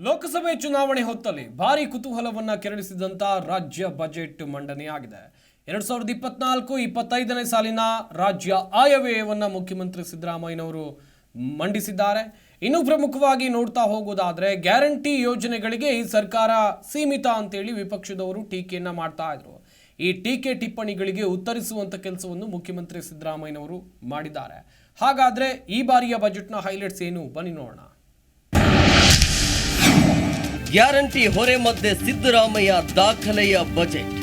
ಲೋಕಸಭೆ ಚುನಾವಣೆ ಹೊತ್ತಲ್ಲಿ ಭಾರಿ ಕುತೂಹಲವನ್ನ ಕೆರಳಿಸಿದಂತ ರಾಜ್ಯ ಬಜೆಟ್ ಮಂಡನೆಯಾಗಿದೆ ಎರಡ್ ಸಾವಿರದ ಇಪ್ಪತ್ನಾಲ್ಕು ಇಪ್ಪತ್ತೈದನೇ ಸಾಲಿನ ರಾಜ್ಯ ಆಯವ್ಯಯವನ್ನ ಮುಖ್ಯಮಂತ್ರಿ ಸಿದ್ದರಾಮಯ್ಯನವರು ಮಂಡಿಸಿದ್ದಾರೆ. ಇನ್ನು ಪ್ರಮುಖವಾಗಿ ನೋಡ್ತಾ ಹೋಗೋದಾದ್ರೆ ಗ್ಯಾರಂಟಿ ಯೋಜನೆಗಳಿಗೆ ಈ ಸರ್ಕಾರ ಸೀಮಿತ ಅಂತೇಳಿ ವಿಪಕ್ಷದವರು ಟೀಕೆಯನ್ನ ಮಾಡ್ತಾ ಇದ್ರು. ಈ ಟೀಕೆ ಟಿಪ್ಪಣಿಗಳಿಗೆ ಉತ್ತರಿಸುವಂತ ಕೆಲಸವನ್ನು ಮುಖ್ಯಮಂತ್ರಿ ಸಿದ್ದರಾಮಯ್ಯನವರು ಮಾಡಿದ್ದಾರೆ. ಹಾಗಾದ್ರೆ ಈ ಬಾರಿಯ ಬಜೆಟ್ನ ಹೈಲೈಟ್ಸ್ ಏನು? ಬನ್ನಿ ನೋಡೋಣ. ಗ್ಯಾರಂಟಿ ಹೊರೆ ಮಧ್ಯೆ ಸಿದ್ದರಾಮಯ್ಯ ದಾಖಲೆಯ ಬಜೆಟ್.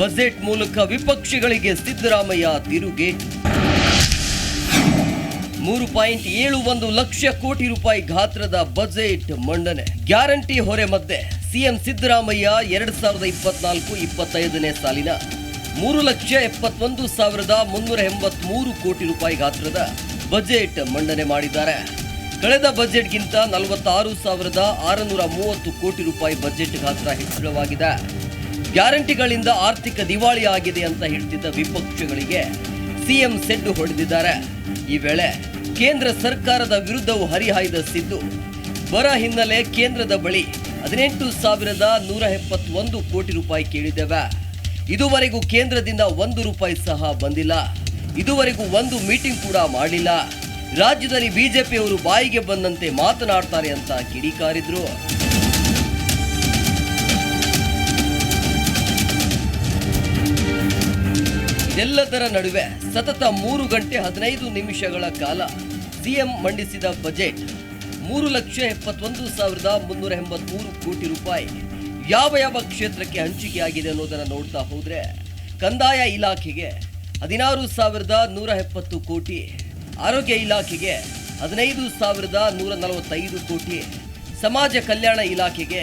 ಬಜೆಟ್ ಮೂಲಕ ವಿಪಕ್ಷಗಳಿಗೆ ಸಿದ್ದರಾಮಯ್ಯ ತಿರುಗೇಟು ಮೂರು ಪಾಯಿಂಟ್ ಏಳು ಒಂದು ಲಕ್ಷ ಕೋಟಿ ರೂಪಾಯಿ ಗಾತ್ರದ ಬಜೆಟ್ ಮಂಡನೆ. ಗ್ಯಾರಂಟಿ ಹೊರೆ ಮಧ್ಯೆ ಸಿಎಂ ಸಿದ್ದರಾಮಯ್ಯ ಎರಡ್ ಸಾವಿರದ ಇಪ್ಪತ್ನಾಲ್ಕು ಇಪ್ಪತ್ತೈದನೇ ಸಾಲಿನ ಮೂರು ಲಕ್ಷ ಎಪ್ಪತ್ತೊಂದು ಸಾವಿರದ ಮುನ್ನೂರ ಎಂಬತ್ಮೂರು ಕೋಟಿ ರೂಪಾಯಿ ಗಾತ್ರದ ಬಜೆಟ್ ಮಂಡನೆ ಮಾಡಿದ್ದಾರೆ. ಕಳೆದ ಬಜೆಟ್ಗಿಂತ ನಲವತ್ತಾರು ಸಾವಿರದ ಆರುನೂರ ಮೂವತ್ತು ಕೋಟಿ ರೂಪಾಯಿ ಬಜೆಟ್ ಗಾತ್ರ ಹೆಚ್ಚಳವಾಗಿದೆ. ಗ್ಯಾರಂಟಿಗಳಿಂದ ಆರ್ಥಿಕ ದಿವಾಳಿ ಆಗಿದೆ ಅಂತ ಹೇಳ್ತಿದ್ದ ವಿಪಕ್ಷಗಳಿಗೆ ಸಿಎಂ ಸೆಡ್ಡು ಹೊಡೆದಿದ್ದಾರೆ. ಈ ವೇಳೆ ಕೇಂದ್ರ ಸರ್ಕಾರದ ವಿರುದ್ಧವೂ ಹರಿಹಾಯ್ದ ಸಿದ್ದು. ಬರ ಹಿನ್ನೆಲೆ ಕೇಂದ್ರದ ಬಳಿ ಹದಿನೆಂಟು ಸಾವಿರದ ನೂರ ಎಪ್ಪತ್ತೊಂದು ಕೋಟಿ ರೂಪಾಯಿ ಕೇಳಿದ್ದೇವೆ. ಇದುವರೆಗೂ ಕೇಂದ್ರದಿಂದ ಒಂದು ರೂಪಾಯಿ ಸಹ ಬಂದಿಲ್ಲ. ಇದುವರೆಗೂ ಒಂದು ಮೀಟಿಂಗ್ ಕೂಡ ಮಾಡಲಿಲ್ಲ. ರಾಜ್ಯದಲ್ಲಿ ಬಿಜೆಪಿಯವರು ಬಾಯಿಗೆ ಬಂದಂತೆ ಮಾತನಾಡ್ತಾರೆ ಅಂತ ಕಿಡಿಕಾರಿದ್ರು. ಇದೆಲ್ಲದರ ನಡುವೆ ಸತತ ಮೂರು ಗಂಟೆ ಹದಿನೈದು ನಿಮಿಷಗಳ ಕಾಲ ಸಿಎಂ ಮಂಡಿಸಿದ ಬಜೆಟ್ ಮೂರು ಲಕ್ಷ ಎಪ್ಪತ್ತೊಂದು ಸಾವಿರದ ಮುನ್ನೂರ ಎಂಬತ್ಮೂರು ಕೋಟಿ ರೂಪಾಯಿ. ಯಾವ ಯಾವ ಕ್ಷೇತ್ರಕ್ಕೆ ಹಂಚಿಕೆಯಾಗಿದೆ ಅನ್ನೋದನ್ನು ನೋಡ್ತಾ ಹೋದರೆ ಕಂದಾಯ ಇಲಾಖೆಗೆ ಹದಿನಾರು ಸಾವಿರದ ನೂರ ಎಪ್ಪತ್ತು ಕೋಟಿ. ಆರೋಗ್ಯ ಇಲಾಖೆಗೆ ಹದಿನೈದು ಸಾವಿರದ ನೂರ ನಲವತ್ತೈದು ಕೋಟಿ, ಸಮಾಜ ಕಲ್ಯಾಣ ಇಲಾಖೆಗೆ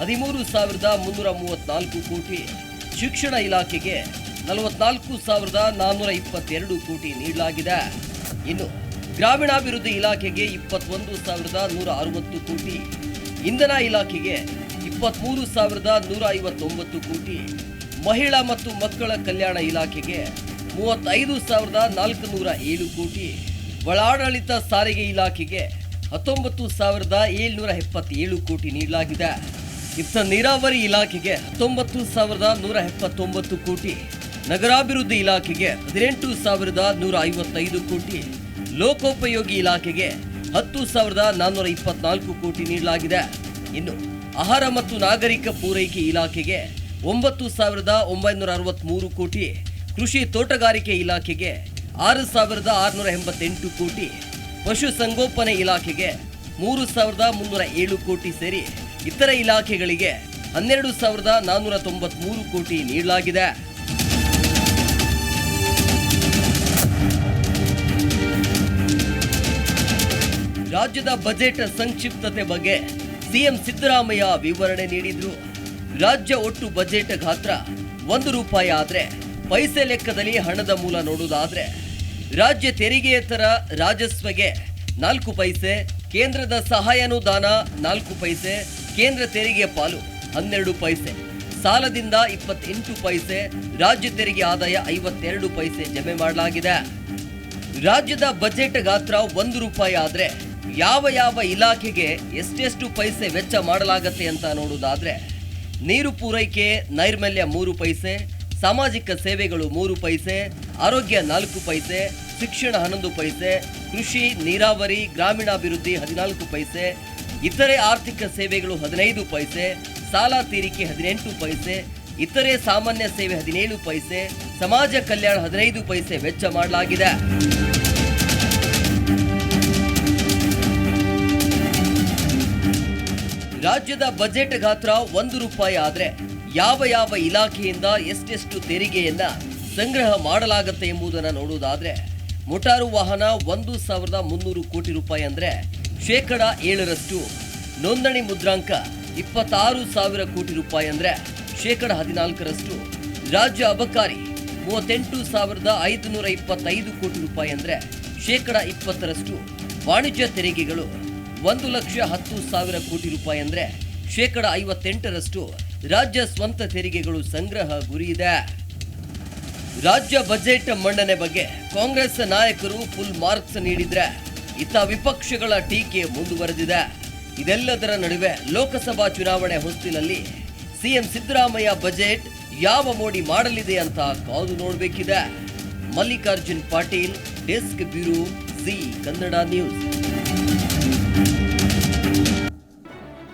ಹದಿಮೂರು ಸಾವಿರದ ಮುನ್ನೂರ ಮೂವತ್ನಾಲ್ಕು ಕೋಟಿ, ಶಿಕ್ಷಣ ಇಲಾಖೆಗೆ ನಲವತ್ನಾಲ್ಕು ಸಾವಿರದ ನಾನ್ನೂರ ಇಪ್ಪತ್ತೆರಡು ಕೋಟಿ ನೀಡಲಾಗಿದೆ. ಇನ್ನು ಗ್ರಾಮೀಣಾಭಿವೃದ್ಧಿ ಇಲಾಖೆಗೆ ಇಪ್ಪತ್ತೊಂದು ಸಾವಿರದ ನೂರ ಅರವತ್ತು ಕೋಟಿ, ಇಂಧನ ಇಲಾಖೆಗೆ ಇಪ್ಪತ್ತ್ಮೂರು ಸಾವಿರದ ನೂರ ಐವತ್ತೊಂಬತ್ತು ಕೋಟಿ, ಮಹಿಳಾ ಮತ್ತು ಮಕ್ಕಳ ಕಲ್ಯಾಣ ಇಲಾಖೆಗೆ ಮೂವತ್ತೈದು ಸಾವಿರದ ನಾಲ್ಕು ನೂರ ಏಳು ಕೋಟಿ ಒಳಾಡಳಿತ ಸಾರಿಗೆ ಇಲಾಖೆಗೆ ಹತ್ತೊಂಬತ್ತು ಸಾವಿರದ ಏಳ್ನೂರ ಎಪ್ಪತ್ತೇಳು ಕೋಟಿ ನೀಡಲಾಗಿದೆ. ಇತ್ತ ನೀರಾವರಿ ಇಲಾಖೆಗೆ ಹತ್ತೊಂಬತ್ತು ಸಾವಿರದ ನೂರ ಎಪ್ಪತ್ತೊಂಬತ್ತು ಕೋಟಿ, ನಗರಾಭಿವೃದ್ಧಿ ಇಲಾಖೆಗೆ ಹದಿನೆಂಟು ಸಾವಿರದ ನೂರ ಐವತ್ತೈದು ಕೋಟಿ, ಲೋಕೋಪಯೋಗಿ ಇಲಾಖೆಗೆ ಹತ್ತು ಸಾವಿರದ ನಾನ್ನೂರ ಇಪ್ಪತ್ನಾಲ್ಕು ಕೋಟಿ ನೀಡಲಾಗಿದೆ. ಇನ್ನು ಆಹಾರ ಮತ್ತು ನಾಗರಿಕ ಪೂರೈಕೆ ಇಲಾಖೆಗೆ ಒಂಬತ್ತು ಸಾವಿರದ ಒಂಬೈನೂರ ಅರವತ್ತ್ಮೂರು ಕೋಟಿ, ಕೃಷಿ ತೋಟಗಾರಿಕೆ ಇಲಾಖೆಗೆ ಆರು ಸಾವಿರದ ಆರುನೂರ ಎಂಬತ್ತೆಂಟು ಕೋಟಿ. ಪಶುಸಂಗೋಪನೆ ಇಲಾಖೆಗೆ ಮೂರು ಸಾವಿರದ ಮುನ್ನೂರ ಏಳು ಕೋಟಿ ಸೇರಿ ಇತರ ಇಲಾಖೆಗಳಿಗೆ ಹನ್ನೆರಡು ಸಾವಿರದ ನಾನ್ನೂರ ತೊಂಬತ್ಮೂರು ಕೋಟಿ ನೀಡಲಾಗಿದೆ. ರಾಜ್ಯದ ಬಜೆಟ್ ಸಂಕ್ಷಿಪ್ತತೆ ಬಗ್ಗೆ ಸಿಎಂ ಸಿದ್ದರಾಮಯ್ಯ ವಿವರಣೆ ನೀಡಿದ್ರು. ರಾಜ್ಯ ಒಟ್ಟು ಬಜೆಟ್ ಗಾತ್ರ ಒಂದು ರೂಪಾಯಿ ಆದ್ರೆ ಪೈಸೆ ಲೆಕ್ಕದಲ್ಲಿ ಹಣದ ಮೂಲ ನೋಡುವುದಾದ್ರೆ ರಾಜ್ಯ ತೆರಿಗೆಯೇತರ ರಾಜಸ್ವಗೆ ನಾಲ್ಕು ಪೈಸೆ, ಕೇಂದ್ರದ ಸಹಾಯಾನುದಾನ ನಾಲ್ಕು ಪೈಸೆ, ಕೇಂದ್ರ ತೆರಿಗೆ ಪಾಲು ಹನ್ನೆರಡು ಪೈಸೆ, ಸಾಲದಿಂದ ಇಪ್ಪತ್ತೆಂಟು ಪೈಸೆ, ರಾಜ್ಯ ತೆರಿಗೆ ಆದಾಯ ಐವತ್ತೆರಡು ಪೈಸೆ ಜಮೆ ಮಾಡಲಾಗಿದೆ. ರಾಜ್ಯದ ಬಜೆಟ್ ಗಾತ್ರ ಒಂದು ರೂಪಾಯಿ ಆದರೆ ಯಾವ ಯಾವ ಇಲಾಖೆಗೆ ಎಷ್ಟೆಷ್ಟು ಪೈಸೆ ವೆಚ್ಚ ಮಾಡಲಾಗತ್ತೆ ಅಂತ ನೋಡುವುದಾದ್ರೆ ನೀರು ಪೂರೈಕೆ, ನೈರ್ಮಲ್ಯ ಮೂರು ಪೈಸೆ ಸಾಮಾಜಿಕ ಸೇವೆಗಳು ಮೂರು ಪೈಸೆ, ಆರೋಗ್ಯ ನಾಲ್ಕು ಪೈಸೆ, ಶಿಕ್ಷಣ ಹನ್ನೊಂದು ಪೈಸೆ, ಕೃಷಿ, ನೀರಾವರಿ, ಗ್ರಾಮೀಣಾಭಿವೃದ್ಧಿ ಹದಿನಾಲ್ಕು ಪೈಸೆ, ಇತರೆ ಆರ್ಥಿಕ ಸೇವೆಗಳು ಹದಿನೈದು ಪೈಸೆ, ಸಾಲ ತೀರಿಕೆ ಹದಿನೆಂಟು ಪೈಸೆ, ಇತರೆ ಸಾಮಾನ್ಯ ಸೇವೆ ಹದಿನೇಳು ಪೈಸೆ, ಸಮಾಜ ಕಲ್ಯಾಣ ಹದಿನೈದು ಪೈಸೆ ವೆಚ್ಚ ಮಾಡಲಾಗಿದೆ. ರಾಜ್ಯದ ಬಜೆಟ್ ಗಾತ್ರ ಒಂದು ರೂಪಾಯಿ ಆದ್ರೆ ಯಾವ ಯಾವ ಇಲಾಖೆಯಿಂದ ಎಷ್ಟೆಷ್ಟು ತೆರಿಗೆಯನ್ನ ಸಂಗ್ರಹ ಮಾಡಲಾಗತ್ತೆ ಎಂಬುದನ್ನು ನೋಡುವುದಾದ್ರೆ, ಮೋಟಾರು ವಾಹನ ಒಂದು ಸಾವಿರದ ಮುನ್ನೂರು ಕೋಟಿ ರೂಪಾಯಿ ಅಂದರೆ ಶೇಕಡ ಏಳರಷ್ಟು, ನೋಂದಣಿ ಮುದ್ರಾಂಕ ಇಪ್ಪತ್ತಾರು ಸಾವಿರ ಕೋಟಿ ರೂಪಾಯಿ ಅಂದರೆ ಶೇಕಡ ಹದಿನಾಲ್ಕರಷ್ಟು, ರಾಜ್ಯ ಅಬಕಾರಿ ಮೂವತ್ತೆಂಟು ಸಾವಿರದ ಐದುನೂರ ಇಪ್ಪತ್ತೈದು ಕೋಟಿ ರೂಪಾಯಿ ಅಂದರೆ ಶೇಕಡ ಇಪ್ಪತ್ತರಷ್ಟು, ವಾಣಿಜ್ಯ ತೆರಿಗೆಗಳು ಒಂದು ಲಕ್ಷ ಹತ್ತು ಸಾವಿರ ಕೋಟಿ ರೂಪಾಯಿ ಅಂದರೆ ಶೇಕಡ ಐವತ್ತೆಂಟರಷ್ಟು ರಾಜ್ಯ ಸ್ವಂತ ತೆರಿಗೆಗಳು ಸಂಗ್ರಹ ಗುರಿ ಇದೆ ರಾಜ್ಯ ಬಜೆಟ್ ಮಂಡನೆ ಬಗ್ಗೆ ಕಾಂಗ್ರೆಸ್ ನಾಯಕರು ಫುಲ್ ಮಾರ್ಕ್ಸ್ ನೀಡಿದ್ರೆ ಇತ್ತ ವಿಪಕ್ಷಗಳ ಟೀಕೆ ಮುಂದುವರೆದಿದೆ. ಇದೆಲ್ಲದರ ನಡುವೆ ಲೋಕಸಭಾ ಚುನಾವಣೆ ಹೊಸ್ತಿಲಲ್ಲಿ ಸಿಎಂ ಸಿದ್ದರಾಮಯ್ಯ ಬಜೆಟ್ ಯಾವ ಮೋಡಿ ಮಾಡಲಿದೆ ಅಂತ ಕಾದು ನೋಡಬೇಕಿದೆ. Mallikarjun Patil, desk bureau Zee Kannada news.